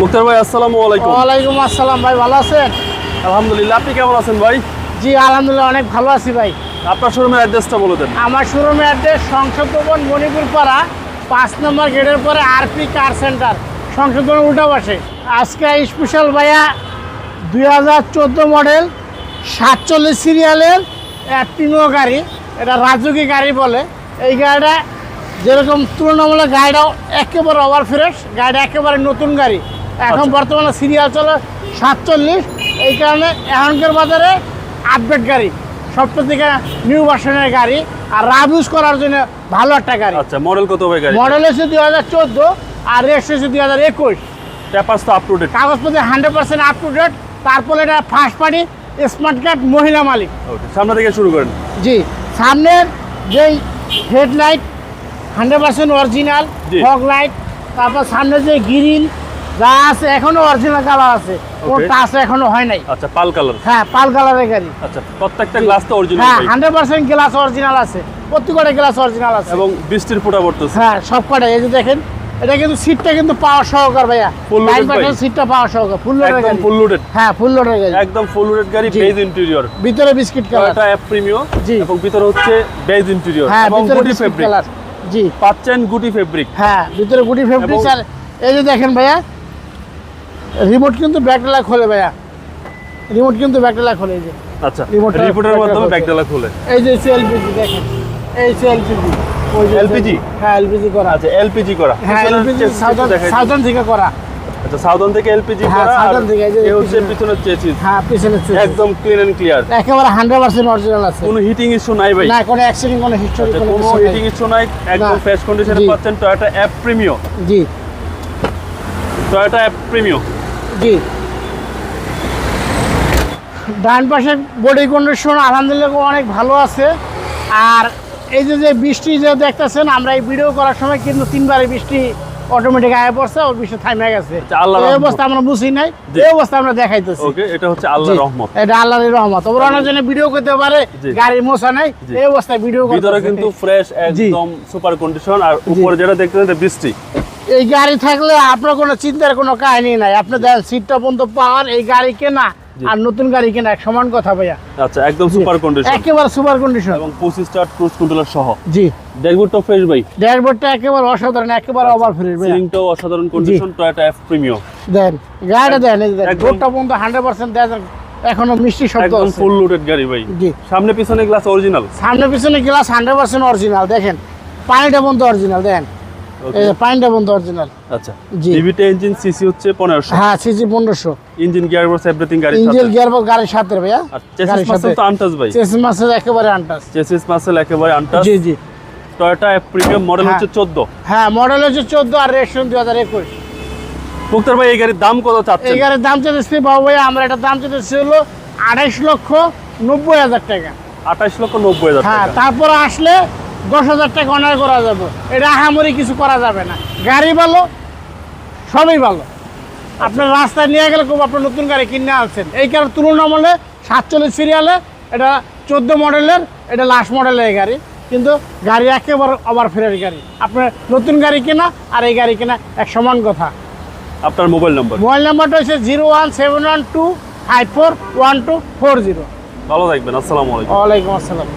মুক্তার ভাই আসসালামু আলাইকুম। ওয়ালাইকুম আসসালাম ভাই ভালো আছেন? আলহামদুলিল্লাহ আপনি কেমন আছেন ভাই? জি আলহামদুলিল্লাহ অনেক ভালো আছি ভাই। আপনার শোরুমের অ্যাড্রেসটা বলে দেন। আমার শোরুমের অ্যাড্রেস সংসদ ভবন মণিপুর পাড়া পাঁচ নম্বর গেটের পরে আরপি কার সেন্টার সংসদ ভবন উল্টা বসে আজকে স্পেশাল ভাইয়া দুই হাজার চোদ্দ মডেল সাতচল্লিশ সিরিয়ালের অ্যাক্টিনো গাড়ি এটা রাজুকি গাড়ি বলে। এই গাড়িটা যেরকম তুলনামূলক গাড়িটাও একেবারে ওভার ফ্রেশ গাড়িটা একেবারে নতুন গাড়ি। এখন আচ্ছা। বর্তমানে সিরিয়াল চলে সাতচল্লিশ। এই কারণে এখনকার বাজারে আপডেট গাড়ি। সবটা থেকে নিউ ভার্সনের গাড়ি আর রাব ইউজ করার জন্য ভালো একটা গাড়ি। আচ্ছা মডেল কত ভাই গাড়ি মডেল হচ্ছে দুই হাজার চোদ্দ আর রেস্ট হচ্ছে দুই হাজার একুশ। পেপারস তো আপ টু ডেট কাগজপত্র hundred percent up to date তারপরে এটা ফার্স্ট পার্টি স্মার্ট কার্ড মহিলা মালিক। সামনে থেকে শুরু করেন। জি সামনের যেই headlight hundred percent original. Fog light তারপর সামনে যে গ্রিল যা আছে এখনও অরিজিনাল কালার আছে। Okay. টাচ এখনও হয় নাই। আচ্ছা পাল কালার হ্যাঁ পাল কালারের গাড়ি। আচ্ছা প্রত্যেকটা গ্লাস তো অরিজিনাল হ্যাঁ হান্ড্রেড পার্সেন্ট গ্লাস অরিজিনাল আছে। প্রত্যেকটা গ্লাস অরিজিনাল আছে। এবং বৃষ্টির ফোঁটা পড়তেছে। হ্যাঁ সব কটা এই যে দেখেন এটা কিন্তু সিটটা কিন্তু পাওয়ার সহকার ভাইয়া। লাইন ভাই? সিটটা পাওয়ার সহকার ফুল লোডের একদম ফুল লোডেড হ্যাঁ ফুল লোডের গাড়ি। একদম ফুল লোডেড গাড়ি। বেজ ইন্টেরিয়র ভিতরে biscuit colour Toyota F Premio G. এবং ভিতরে হচ্ছে বেজ ইন্টেরিয়র হ্যাঁ এবং ভিতরে গুটি ফেব্রিক জি। পাচ্ছেন গুটি ফেব্রিক হ্যাঁ ভিতরে গুটি ফেব্রিক্স এবং- আর এই যে দেখেন ভাইয়া রিমোট কিন্তু ব্যাকডালা খোলে ভাইয়া। রিমোট কিন্তু ব্যাকডালা খোলে এই যে। আচ্ছা রিমোট ব্যাকডালা মাধ্যমে। ব্যাকডালা খুলে। এই যে এলপিজি দেখেন। এই যে এলপিজি? হ্যাঁ এলপিজি করা। আচ্ছা এলপিজি করা। হ্যাঁ পিছনের এলপিজি সাউদার্ন। সাউদার্ন থেকে করা। আচ্ছা সাউদার্ন থেকে এলপিজি হ্যাঁ, করা Southern থেকে, এই হচ্ছে পিছনে- পিছনের চেসিস। হ্যাঁ পিছনে ছিল। একদম ক্লিন এন্ড ক্লিয়ার একেবারে হান্ড্রেড পার্সেন্ট অরিজিনাল আছে। কোনো হিটিং ইস্যু নাই ভাই। না কোনো অ্যাক্সিডেন্ট কোনো হিস্টরি আচ্ছা, কোনো হিটিং ইস্যু নাই। একদম। ফ্রেশ কন্ডিশনে। পাচ্ছেন Toyota F Premio G. Toyota F Premio G. ডান পাশের বডি কন্ডিশন আলহামদুলিল্লাহ অনেক ভালো আছে। আর এই যে যে বৃষ্টি যে দেখতেছেন আমরা এই ভিডিও করার সময় কিন্তু তিনবারে বৃষ্টি অটোমেটিক আয় পড়ছে ওর বৃষ্টি থামে গেছে। এই অবস্থা আমরা বুঝি নাই। এই অবস্থা আমরা দেখাইতেছি। ওকে এটা হচ্ছে আল্লাহর রহমত। এটা আল্লাহর রহমত। ওরা অনেক জনে ভিডিও করতে পারে। গাড়ি মোছা নাই। এই অবস্থায় ভিডিও করতে ভিতরে কিন্তু ফ্রেশ একদম সুপার কন্ডিশন আর উপরে যেটা দেখতে এটা বৃষ্টি। এই গাড়ি থাকলে আপনার কোনো চিন্তার কোনো কাহিনী নাই। আপনি দেখেন সিটটা পর্যন্ত পাওয়ার এই গাড়ি কেনা আর নতুন গাড়ি কেনা এক সমান কথা ভাইয়া। আচ্ছা একদম সুপার কন্ডিশন একেবারে সুপার কন্ডিশন এবং পঁচিশ স্টার ক্রুজ কন্ট্রোলার সহ। জি। ড্যাশবোর্ডটা ফ্রেশ ভাই। ড্যাশবোর্ডটা একেবারে অসাধারণ একেবারে ওভার ফ্রি ভাইয়া। সিলিংটাও অসাধারণ কন্ডিশন টয়োটা এফ প্রিমিও দেন গাড়িটা দেন এই দেন পর্যন্ত হান্ড্রেড পার্সেন্ট দেন এখনও মিষ্টি শব্দ একদম ফুল লোডেড গাড়ি ভাই। জি। সামনে পিছনে গ্লাস অরিজিনাল সামনে পিছনে গ্লাস হান্ড্রেড পার্সেন্ট অরিজিনাল দেখেন পানিটা পর্যন্ত অরিজিনাল দেখেন অরিজিনাল আচ্ছা। জি। ডিভিটা ইঞ্জিন সিসি হচ্ছে পনেরোশো। হ্যাঁ সিসি পনেরোশো। ইঞ্জিন গিয়ার বক্স এভরিথিং গাড়ির ইঞ্জিন সাথে গিয়ার গাড়ির সাথে ভাইয়া। আর চেসিস মাসেল তো আনটাস ভাই। চেসিস মাসের একেবারে আনটাস চেসিস মাসেল একেবারে আনটাস জি জি। টয়োটা প্রিমিয়াম মডেল হ্যাঁ। হচ্ছে চোদ্দ। হ্যাঁ মডেল হচ্ছে চোদ্দ আর মুক্তার ভাই এই গাড়ির দাম কত চাচ্ছেন? এই গাড়ির দাম চেয়েছি বাবু ভাই আমরা এটা দাম চেয়েছি হলো আড়াইশ লক্ষ নব্বই হাজার টাকা। আঠাশ লক্ষ নব্বই হাজার হ্যাঁ টাকা। আসলে দশ হাজার টাকা অনার করা যাবে। এটা আহামরি কিছু করা যাবে না। গাড়ি ভালো সবই ভালো। আপনার রাস্তায় নিয়ে গেলে খুব আপনার নতুন গাড়ি কিনে আনছেন। এই কারণে তুলনামূলে সাতচল্লিশ সিরিয়ালে এটা চোদ্দ মডেলের এটা লাস্ট মডেলের গাড়ি। কিন্তু গাড়ি একেবারে ওভার ফেরের গাড়ি। আপনার নতুন গাড়ি কেনা আর এই গাড়ি কেনা এক সমান কথা। আপনার মোবাইল নম্বর মোবাইল নাম্বারটা হচ্ছে zero one seven one two five four one two four zero. ভালো থাকবেন আসসালামু আলাইকুম। ওয়ালাইকুম আসসালাম।